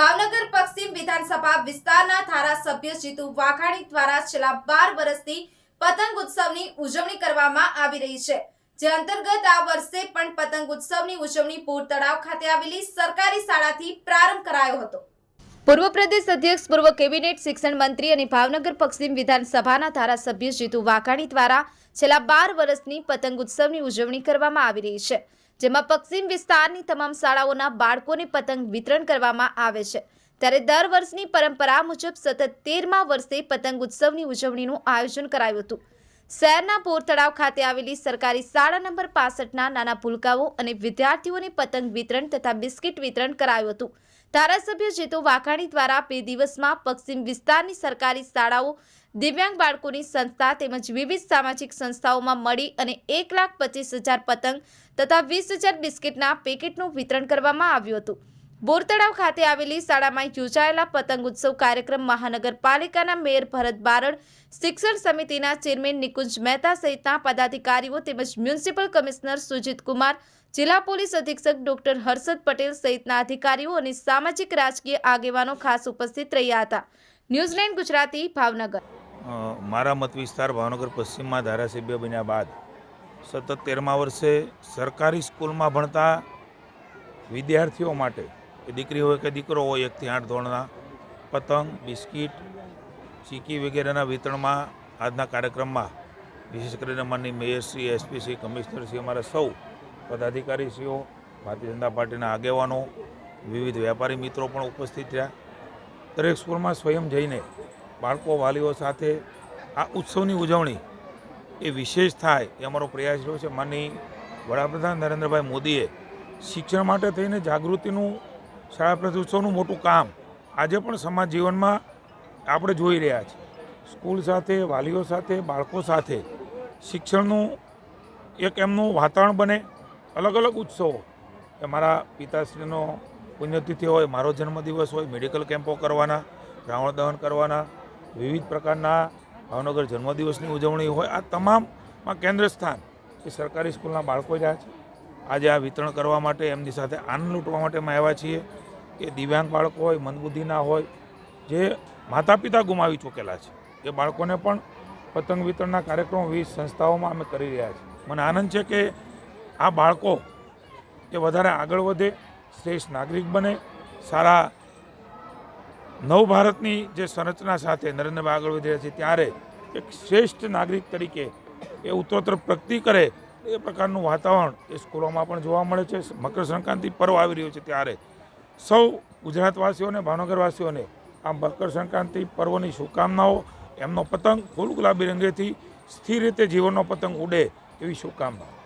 ભાવનગર પશ્ચિમ વિધાનસભા વિસ્તારના ધારાસભ્ય જીતુ વાઘાણી દ્વારા છેલ્લા બાર વર્ષથી પતંગ ઉત્સવની ઉજવણી કરવામાં આવી રહી છે. જે અંતર્ગત આ વર્ષે પણ પતંગ ઉત્સવની ઉજવણી પૂર તળાવ ખાતે આવેલી સરકારી શાળાથી પ્રારંભ કરાયો હતો. પૂર્વ પ્રદેશ અધ્યક્ષ, પૂર્વ કેબિનેટ શિક્ષણ મંત્રી અને ભાવનગર પશ્ચિમ વિધાનસભાના ધારાસભ્ય જીતુ વાઘાણી દ્વારા છેલ્લા બાર વર્ષની પતંગ ઉત્સવની ઉજવણી કરવામાં આવી રહી છે, જેમાં પશ્ચિમ વિસ્તારની તમામ શાળાઓના બાળકોને પતંગ વિતરણ કરવામાં આવે છે. ત્યારે દર વર્ષની પરંપરા મુજબ સતત તેરમા વર્ષે પતંગ ઉત્સવની ઉજવણીનું આયોજન કરાયું હતું. શહેરના પોર તળાવ ખાતે આવેલી સરકારી શાળા નંબર પાસઠના નાના ભૂલકાઓ અને વિદ્યાર્થીઓને પતંગ વિતરણ તથા બિસ્કિટ વિતરણ કરાયું હતું. ધારાસભ્ય જેતુ વાઘાણી દ્વારા બે દિવસમાં પશ્ચિમ વિસ્તારની સરકારી શાળાઓ, દિવ્યાંગ બાળકોની સંસ્થા તેમજ વિવિધ સામાજિક સંસ્થાઓમાં મળી અને એક લાખ પચીસ હજાર પતંગ તથા વીસ હજાર બિસ્કિટના પેકેટનું વિતરણ કરવામાં આવ્યું હતું. બોરતળાવ ખાતે આવેલી શાળામાં યોજાયેલા પતંગ ઉત્સવ કાર્યક્રમ મહાનગરપાલિકાના મેયર ભરત બારડ, શિક્ષણ સમિતિના ચેરમેન નિકુંજ મહેતા સહિતના પદાધિકારીઓ તેમજ મ્યુનિસિપલ કમિશનર સુજીત કુમાર જિલ્લા પોલીસ અધિક્ષક ડોક્ટર હર્ષદ પટેલ સહિતના અધિકારીઓ અને સામાજિક રાજકીય આગેવાનો ખાસ ઉપસ્થિત રહ્યા હતા. New Zealand Gujarati, Bhavnagar. મારા મત વિસ્તાર ભાવનગર પશ્ચિમમાં ધારાસભ્ય બન્યા બાદ સતત તેરમા વર્ષે સરકારી સ્કૂલમાં ભણતા વિદ્યાર્થીઓ માટે દીકરી હોય કે દીકરો હોય એકથી આઠ ધોરણના પતંગ, બિસ્કિટ, ચીકી વગેરેના વિતરણમાં આજના કાર્યક્રમમાં, વિશેષ કરીને માનની મેયરશ્રી એસપીસી કમિશનરશ્રી અમારા સૌ પદાધિકારીશ્રીઓ, ભારતીય જનતા પાર્ટીના આગેવાનો, વિવિધ વેપારી મિત્રો પણ ઉપસ્થિત રહ્યા. દરેક સ્કૂલમાં સ્વયં જઈને બાળકો, વાલીઓ સાથે આ ઉત્સવની ઉજવણી એ વિશેષ થાય એ અમારો પ્રયાસ રહ્યો છે. માનની વડાપ્રધાન નરેન્દ્રભાઈ મોદીએ શિક્ષણ માટે થઈને જાગૃતિનું, શાળા પ્રતિ ઉત્સવનું મોટું કામ આજે પણ સમાજ જીવનમાં આપણે જોઈ રહ્યા છીએ. સ્કૂલ સાથે, વાલીઓ સાથે, બાળકો સાથે શિક્ષણનું એક એમનું વાતાવરણ બને અલગ અલગ ઉત્સવો. કે મારા પિતાશ્રીનો પુણ્યતિથિ હોય, મારો જન્મદિવસ હોય, મેડિકલ કેમ્પો કરવાના, રાવણ દહન કરવાના, વિવિધ પ્રકારના ભાવનગર જન્મદિવસની ઉજવણી હોય. આ તમામમાં કેન્દ્ર સ્થાન એ સરકારી સ્કૂલના બાળકો જ આ છે. આજે આ વિતરણ કરવા માટે એમની સાથે આનંદ લૂંટવા માટે અમે આવ્યા છીએ કે દિવ્યાંગ બાળકો હોય મંદબુદ્ધિના હોય, જે માતા પિતા ગુમાવી ચૂકેલા છે. એ બાળકોને પણ પતંગ વિતરણના કાર્યક્રમો વિવિધ સંસ્થાઓમાં અમે કરી રહ્યા છીએ. મને આનંદ છે કે આ બાળકો એ વધારે આગળ વધે, શ્રેષ્ઠ નાગરિક બને. સારા નવ ભારતની જે સંરચના સાથે નરેન્દ્રભાઈ આગળ વધી રહ્યા છે, ત્યારે એક શ્રેષ્ઠ નાગરિક તરીકે એ ઉત્તરોત્તર પ્રગતિ કરે, એ પ્રકારનું વાતાવરણ એ સ્કૂલોમાં પણ જોવા મળે છે. મકર સંક્રાંતિ પર્વ આવી રહ્યો છે ત્યારે સૌ ગુજરાતવાસીઓને, ભાવનગરવાસીઓને આ મકર સંક્રાંતિ પર્વની શુભકામનાઓ, એમનો પતંગ ફૂલ ગુલાબી રંગેથી સ્થિર રીતે જીવનનો પતંગ ઉડે એવી શુભકામનાઓ.